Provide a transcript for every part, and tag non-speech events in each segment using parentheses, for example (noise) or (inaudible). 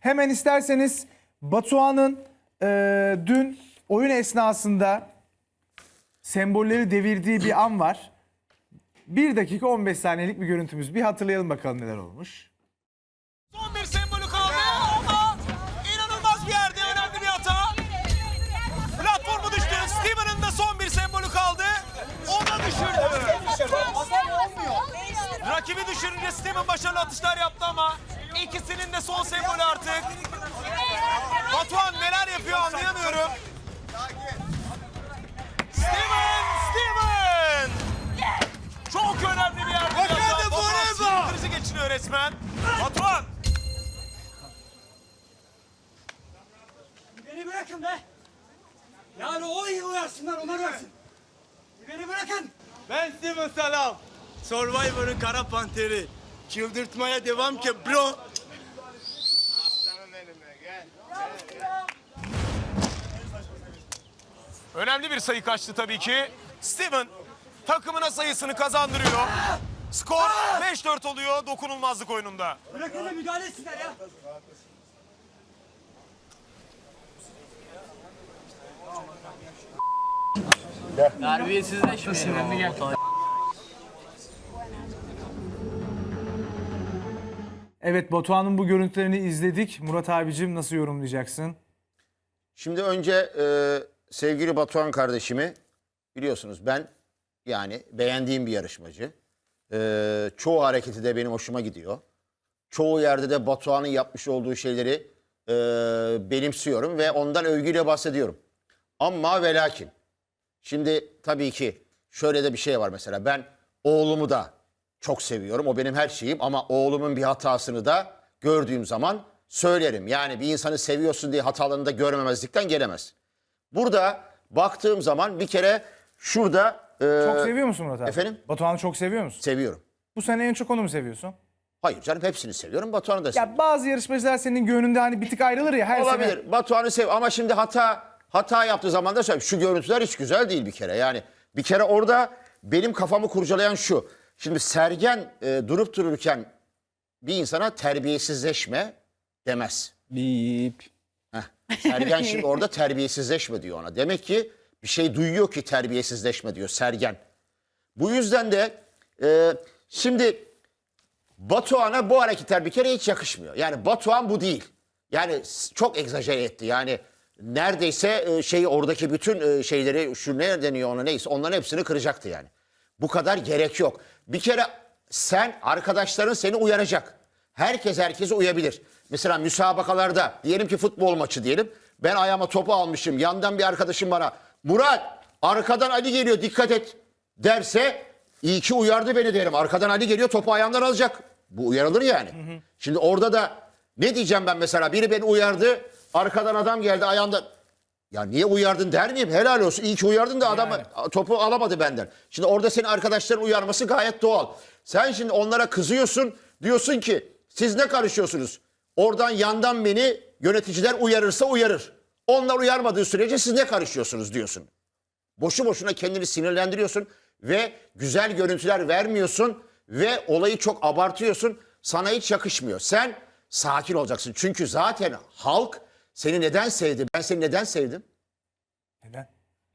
Hemen isterseniz Batuhan'ın e, dün oyun esnasında sembolleri devirdiği bir an var. 1 dakika 15 saniyelik bir görüntümüz. Bir hatırlayalım bakalım neler olmuş. Son bir sembolü kaldı ama inanılmaz bir yerde önemli bir hata. Platformu düştü. Steven'ın da son bir sembolü kaldı. O da düşürdü. Rakibi düşürünce Steven başarılı atışlar yaptı ama ikisinin de son sembolü artık. Batuhan neler yapıyor anlayamıyorum. Steven! Steven! Çok önemli bir yerde. Wakanda forever! krizi geçiriyor resmen. Batuhan! Beni bırakın be. Yani o iyi uyarsınlar onlar uyarsın. Beni bırakın. Ben Steven Salam. Survivor'ın kara panteri. Çıldırtmaya devam ki bro. Önemli bir sayı kaçtı tabii ki. Steven takımına sayısını kazandırıyor. Skor 5-4 oluyor dokunulmazlık oyununda. Bırakın da müdahale etsinler ya. Terbiyesizleşmeyin. Evet Batuhan'ın bu görüntülerini izledik. Murat abicim nasıl yorumlayacaksın? Şimdi önce e, sevgili Batuhan kardeşimi biliyorsunuz ben yani beğendiğim bir yarışmacı. E, çoğu hareketi de benim hoşuma gidiyor. Çoğu yerde de Batuhan'ın yapmış olduğu şeyleri e, benimsiyorum ve ondan övgüyle bahsediyorum. Ama ve lakin şimdi tabii ki şöyle de bir şey var mesela ben oğlumu da çok seviyorum. O benim her şeyim ama oğlumun bir hatasını da gördüğüm zaman söylerim. Yani bir insanı seviyorsun diye hatalarını da görmemezlikten gelemez. Burada baktığım zaman bir kere şurada e, Çok seviyor musun Murat abi? efendim? Batuhan'ı çok seviyor musun? seviyorum. Bu sene en çok onu mu seviyorsun? Hayır canım hepsini seviyorum. Batuhan'ı da seviyorum. Ya bazı yarışmacılar senin gönlünde hani bir tık ayrılır ya her sene. Olabilir. Batuhan'ı sev ama şimdi hata hata yaptığı zaman da söyleyeyim. Şu görüntüler hiç güzel değil bir kere. Yani bir kere orada benim kafamı kurcalayan şu. Şimdi Sergen e, durup dururken bir insana terbiyesizleşme demez. Bip. Heh. Sergen şimdi orada terbiyesizleşme diyor ona. Demek ki bir şey duyuyor ki terbiyesizleşme diyor Sergen. Bu yüzden de e, şimdi Batuhan'a bu hareketler bir kere hiç yakışmıyor. Yani Batuhan bu değil. Yani çok egzajere etti. Yani neredeyse e, şeyi oradaki bütün e, şeyleri şu ne deniyor ona neyse onların hepsini kıracaktı yani. Bu kadar gerek yok. Bir kere sen arkadaşların seni uyaracak. Herkes herkese uyabilir. Mesela müsabakalarda diyelim ki futbol maçı diyelim. Ben ayağıma topu almışım. Yandan bir arkadaşım bana Murat arkadan Ali geliyor dikkat et derse iyi ki uyardı beni derim. Arkadan Ali geliyor topu ayağımdan alacak. Bu uyarılır yani. Şimdi orada da ne diyeceğim ben mesela biri beni uyardı arkadan adam geldi ayağımdan ya niye uyardın der miyim? Helal olsun. İyi ki uyardın da adam topu alamadı benden. Şimdi orada senin arkadaşların uyarması gayet doğal. Sen şimdi onlara kızıyorsun. Diyorsun ki siz ne karışıyorsunuz? Oradan yandan beni yöneticiler uyarırsa uyarır. Onlar uyarmadığı sürece siz ne karışıyorsunuz diyorsun. Boşu boşuna kendini sinirlendiriyorsun ve güzel görüntüler vermiyorsun ve olayı çok abartıyorsun. Sana hiç yakışmıyor. Sen sakin olacaksın. Çünkü zaten halk seni neden sevdi? Ben seni neden sevdim? Neden?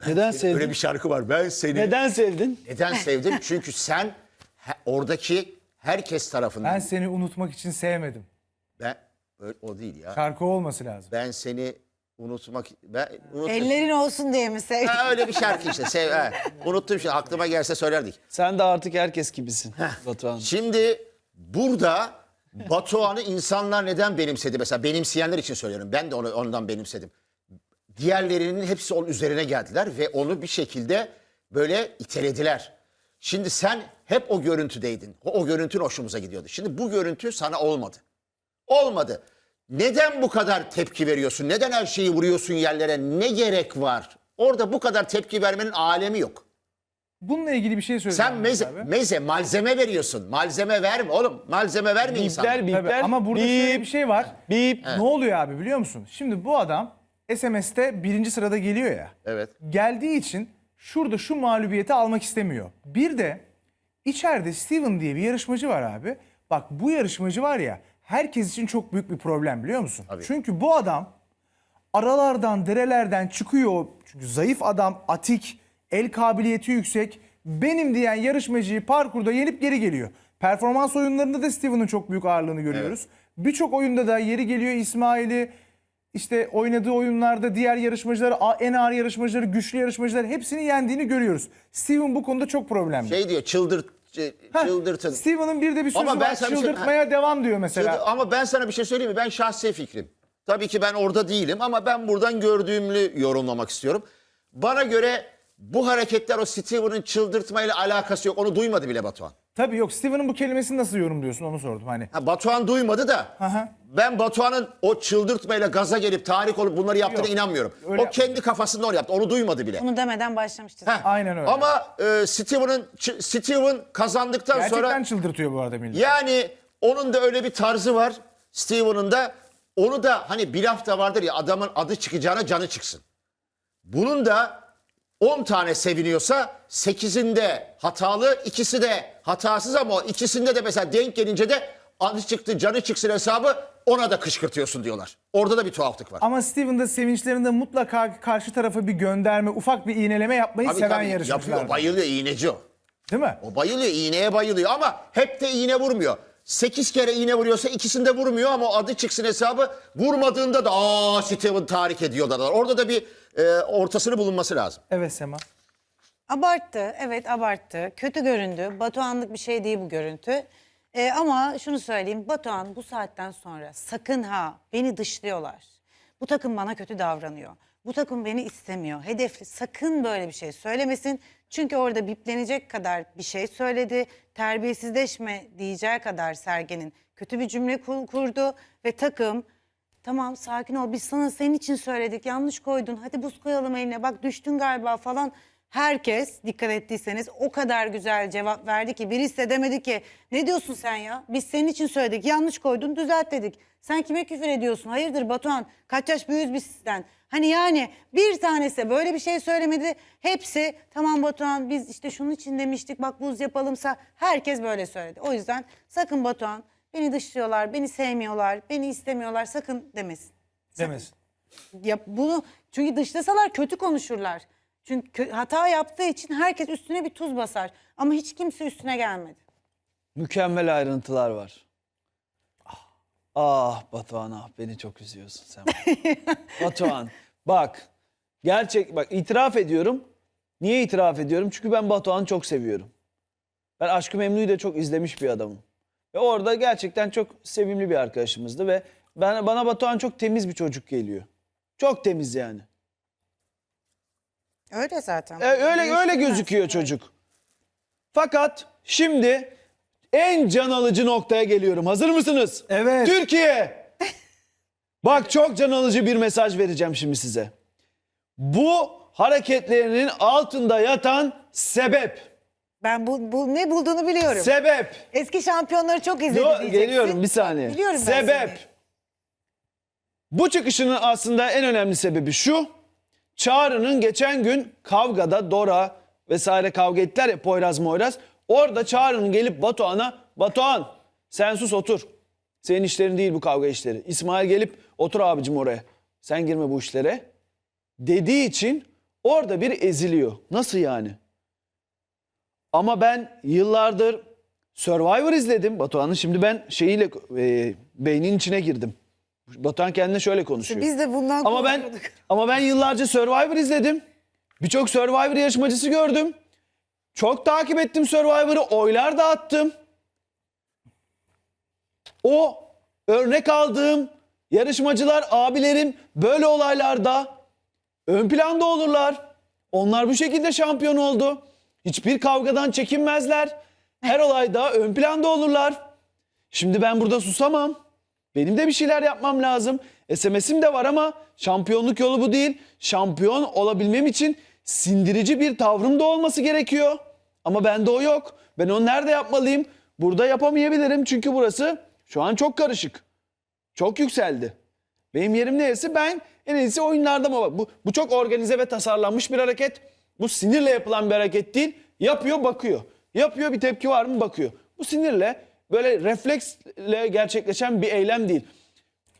Neden sevdin? Öyle bir şarkı var. Ben seni Neden sevdin? neden sevdim? (laughs) Çünkü sen he- oradaki herkes tarafından Ben ben, seni unutmak için sevmedim. Öyle- o değil ya. Şarkı olması lazım. Ben seni unutmak ben unuttum. Ellerin olsun diye mi sevdin? Ha, öyle bir şarkı işte. Sev, ha. (laughs) Unuttum şimdi aklıma gelse söylerdik. Sen de artık herkes gibisin Batuhan. Şimdi burada Batuhan'ı insanlar neden benimsedi? Mesela benimseyenler için söylüyorum. Ben de onu ondan benimsedim. Diğerlerinin hepsi onun üzerine geldiler ve onu bir şekilde böyle itelediler. Şimdi sen hep o görüntüdeydin. O, o görüntün hoşumuza gidiyordu. Şimdi bu görüntü sana olmadı. Olmadı. Neden bu kadar tepki veriyorsun? Neden her şeyi vuruyorsun yerlere? Ne gerek var? Orada bu kadar tepki vermenin alemi yok. Bununla ilgili bir şey söyleyeceğim. Sen meze, abi. meze, malzeme veriyorsun. Malzeme verme oğlum. Malzeme verme insana. Bipler Tabii, bipler. ama burada şöyle bir şey var. Bip. Ne oluyor abi biliyor musun? Şimdi bu adam SMS'te birinci sırada geliyor ya. Evet. Geldiği için şurada şu mağlubiyeti almak istemiyor. Bir de içeride Steven diye bir yarışmacı var abi. Bak bu yarışmacı var ya herkes için çok büyük bir problem biliyor musun? Tabii. Çünkü bu adam aralardan, derelerden çıkıyor. Çünkü zayıf adam, atik, el kabiliyeti yüksek. Benim diyen yarışmacıyı parkurda yenip geri geliyor. Performans oyunlarında da Steven'ın çok büyük ağırlığını görüyoruz. Birçok oyunda da yeri geliyor İsmail'i işte oynadığı oyunlarda diğer yarışmacıları, en ağır yarışmacıları, güçlü yarışmacıları hepsini yendiğini görüyoruz. Steven bu konuda çok problemli. Şey diyor çıldırt, çıldırtın. Steven'ın bir de bir sözü Ama ben var. bir şey- Çıldırtmaya devam diyor mesela. Çıldır- Ama ben sana bir şey söyleyeyim mi? Ben şahsi fikrim. Tabii ki ben orada değilim ama ben buradan gördüğümü yorumlamak istiyorum. Bana göre bu hareketler o Steven'ın çıldırtmayla alakası yok. Onu duymadı bile Batuhan. Tabii yok Steven'ın bu kelimesini nasıl yorumluyorsun onu sordum hani. Ha, Batuhan duymadı da hı. ben Batuhan'ın o çıldırtmayla gaza gelip tahrik olup bunları yaptığına Yok, inanmıyorum. öyle o kendi kafasında onu yaptı. Onu duymadı bile. Bunu demeden başlamıştı. Heh. Aynen öyle. Ama e, Steven'ın Ç- Steven kazandıktan Gerçekten sonra çıldırtıyor bu arada millet. yani onun da öyle bir tarzı var. Steven'ın da onu da hani bir lafta vardır ya adamın adı çıkacağına canı çıksın. Bunun da 10 tane seviniyorsa 8'inde hatalı, ikisi de hatasız ama ikisinde de mesela denk gelince de adı çıktı, canı çıksın hesabı ona da kışkırtıyorsun diyorlar. Orada da bir tuhaflık var. Ama Steven de sevinçlerinde mutlaka karşı tarafa bir gönderme, ufak bir iğneleme yapmayı Tabii seven tabii yarışmacılar. yapıyor, bayılıyor iğneci o. Değil mi? O bayılıyor, iğneye bayılıyor ama hep de iğne vurmuyor. 8 kere iğne vuruyorsa ikisinde vurmuyor ama adı çıksın hesabı vurmadığında da aa Steven tahrik ediyor da. Orada da bir e, ortasını bulunması lazım. Evet Sema. Abarttı, evet abarttı. Kötü göründü. Batuhanlık bir şey değil bu görüntü. Ee, ama şunu söyleyeyim, Batuhan bu saatten sonra sakın ha beni dışlıyorlar. Bu takım bana kötü davranıyor. Bu takım beni istemiyor. Hedefli sakın böyle bir şey söylemesin. Çünkü orada biplenecek kadar bir şey söyledi. Terbiyesizleşme diyeceği kadar Sergen'in kötü bir cümle kur- kurdu. Ve takım Tamam sakin ol. Biz sana senin için söyledik. Yanlış koydun. Hadi buz koyalım eline. Bak düştün galiba falan. Herkes dikkat ettiyseniz o kadar güzel cevap verdi ki birisi de demedi ki ne diyorsun sen ya? Biz senin için söyledik. Yanlış koydun düzelt dedik. Sen kime küfür ediyorsun? Hayırdır Batuhan? Kaç yaş büyüğüz biz sizden. Hani yani bir tanesi böyle bir şey söylemedi. Hepsi tamam Batuhan biz işte şunun için demiştik bak buz yapalımsa. Herkes böyle söyledi. O yüzden sakın Batuhan Beni dışlıyorlar, beni sevmiyorlar, beni istemiyorlar sakın demesin. Demesin. Ya bunu çünkü dışlasalar kötü konuşurlar. Çünkü kö- hata yaptığı için herkes üstüne bir tuz basar. Ama hiç kimse üstüne gelmedi. Mükemmel ayrıntılar var. Ah Batuhan ah beni çok üzüyorsun sen. (laughs) Batuhan bak gerçek bak itiraf ediyorum. Niye itiraf ediyorum? Çünkü ben Batuhan'ı çok seviyorum. Ben Aşkı Memnu'yu da çok izlemiş bir adamım. Ve orada gerçekten çok sevimli bir arkadaşımızdı ve ben, bana Batuhan çok temiz bir çocuk geliyor. Çok temiz yani. Öyle zaten. E, öyle öyle gözüküyor çocuk. Fakat şimdi en can alıcı noktaya geliyorum. Hazır mısınız? Evet. Türkiye. Bak çok can alıcı bir mesaj vereceğim şimdi size. Bu hareketlerinin altında yatan sebep. Ben bu, bu ne bulduğunu biliyorum. Sebep. Eski şampiyonları çok izledi Yo, diyeceksin. geliyorum bir saniye. Biliyorum ben sebep. seni. Bu çıkışının aslında en önemli sebebi şu. Çağrı'nın geçen gün kavgada Dora vesaire kavga ettiler ya Poyraz Moyraz. Orada Çağrı'nın gelip Batuhan'a Batuhan sen sus otur. Senin işlerin değil bu kavga işleri. İsmail gelip otur abicim oraya. Sen girme bu işlere. Dediği için orada bir eziliyor. Nasıl yani? Ama ben yıllardır Survivor izledim Batuhan'ın. Şimdi ben şeyiyle e, beynin içine girdim. Batuhan kendine şöyle konuşuyor. Biz de bundan ama ben (laughs) ama ben yıllarca Survivor izledim. Birçok Survivor yarışmacısı gördüm. Çok takip ettim Survivor'ı. Oylar da attım. O örnek aldığım yarışmacılar, abilerim böyle olaylarda ön planda olurlar. Onlar bu şekilde şampiyon oldu. Hiçbir kavgadan çekinmezler. Her olayda ön planda olurlar. Şimdi ben burada susamam. Benim de bir şeyler yapmam lazım. SMS'im de var ama şampiyonluk yolu bu değil. Şampiyon olabilmem için sindirici bir tavrım da olması gerekiyor. Ama bende o yok. Ben onu nerede yapmalıyım? Burada yapamayabilirim çünkü burası şu an çok karışık. Çok yükseldi. Benim yerim neresi? Ben en iyisi oyunlarda mı? Bu, bu çok organize ve tasarlanmış bir hareket. Bu sinirle yapılan bir hareket değil. Yapıyor bakıyor. Yapıyor bir tepki var mı bakıyor. Bu sinirle böyle refleksle gerçekleşen bir eylem değil.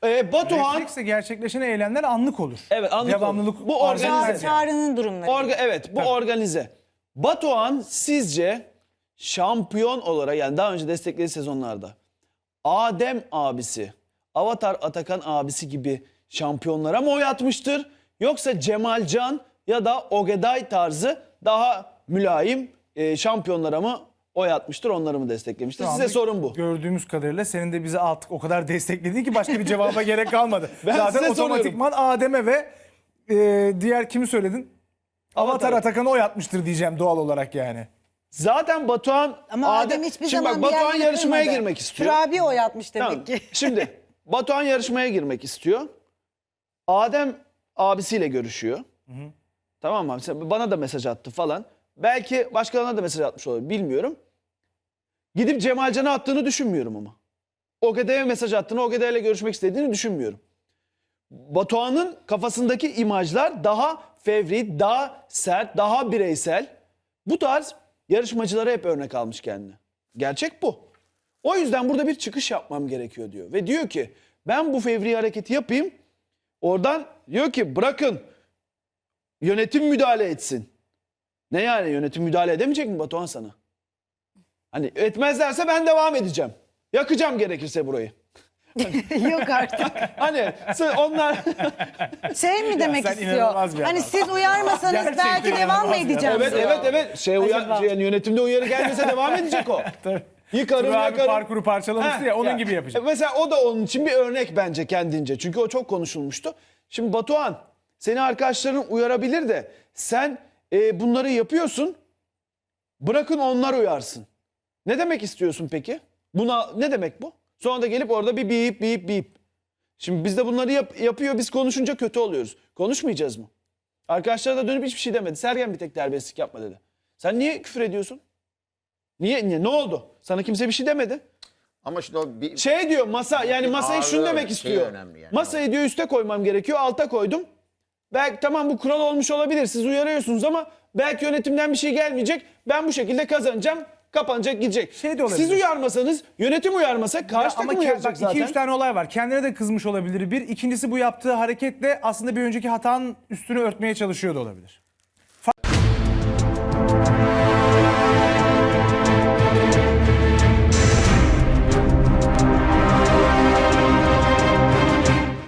Ee, Batuhan Refleksle gerçekleşen eylemler anlık olur. Evet, anlık Devamlılık olur. Bu arz organize- etmez yani. çağrının durumları. Orga, evet bu organize. Batuhan sizce şampiyon olarak yani daha önce desteklediği sezonlarda Adem abisi, Avatar Atakan abisi gibi şampiyonlara mı oy atmıştır? Yoksa Cemalcan ya da Ogeday tarzı daha mülayim e, şampiyonlara mı oy atmıştır onları mı desteklemiştir? Şu Size anda sorun bu. Gördüğümüz kadarıyla senin de bizi artık o kadar (laughs) destekledin ki başka bir cevaba gerek kalmadı. (laughs) Ben Zaten size otomatikman Adem'e ve e, diğer kimi söyledin? Avatar Avatar. Atakan'a oy atmıştır diyeceğim doğal olarak yani. Zaten Batuhan Ama Adem hiçbir Şimdi zaman bak bir Batuhan yarışmaya kırmadı. girmek istiyor. Turabi oy atmış demek Tamam. ki. (laughs) Şimdi Batuhan yarışmaya girmek istiyor. Adem abisiyle görüşüyor. Tamam mı? Bana da mesaj attı falan. Belki başkalarına da mesaj atmış olabilir. Bilmiyorum. Gidip Cemalcan'a attığını düşünmüyorum ama. Ogeday'a mesaj attığını, Ogeday'la görüşmek istediğini düşünmüyorum. Batuhan'ın kafasındaki imajlar daha fevri, daha sert, daha bireysel. Bu tarz yarışmacılara hep örnek almış kendine. Gerçek bu. O yüzden burada bir çıkış yapmam gerekiyor diyor. Ve diyor ki ben bu fevri hareketi yapayım. Oradan diyor ki bırakın yönetim müdahale etsin. Ne yani yönetim müdahale edemeyecek mi Batuhan sana? Hani etmezlerse ben devam edeceğim. Yakacağım gerekirse burayı. (laughs) Yok artık. (laughs) Hani onlar (laughs) Şey mi demek istiyor? Hani adam. siz uyarmasanız Gerçekten belki devam mı edeceğim? evet evet evet şey, uyar, şey, yani yönetimde uyarı gelmese devam edecek o. Yıkarım Turabi yakarım. parkuru parçalamıştı Ha, ya onun gibi yapacak. Mesela o da onun için bir örnek bence kendince. Çünkü o çok konuşulmuştu. Şimdi Batuhan seni arkadaşların uyarabilir de sen e, bunları yapıyorsun. Bırakın onlar uyarsın. Ne demek istiyorsun peki? Buna ne demek bu? Sonra da gelip orada bir bip bip bip. Şimdi biz de bunları yap- yapıyor biz konuşunca kötü oluyoruz. Konuşmayacağız mı? Arkadaşlar da dönüp hiçbir şey demedi. Sergen bir tek terbiyesizlik yapma dedi. Sen niye küfür ediyorsun? Niye, niye? Ne oldu? Sana kimse bir şey demedi. Ama işte o bir, Şey diyor masa yani masayı şunu demek şey istiyor. önemli yani. Masayı diyor üste koymam gerekiyor alta koydum. Belki tamam bu kural olmuş olabilir siz uyarıyorsunuz ama belki yönetimden bir şey gelmeyecek. Ben bu şekilde kazanacağım kapanacak gidecek. Şey de olabilir. Siz uyarmasanız yönetim uyarmasa karşı takım uyaracak bak zaten. 2-3 tane olay var. Kendine de kızmış olabilir bir. İkincisi bu yaptığı hareketle aslında bir önceki hatanın üstünü örtmeye çalışıyor da olabilir.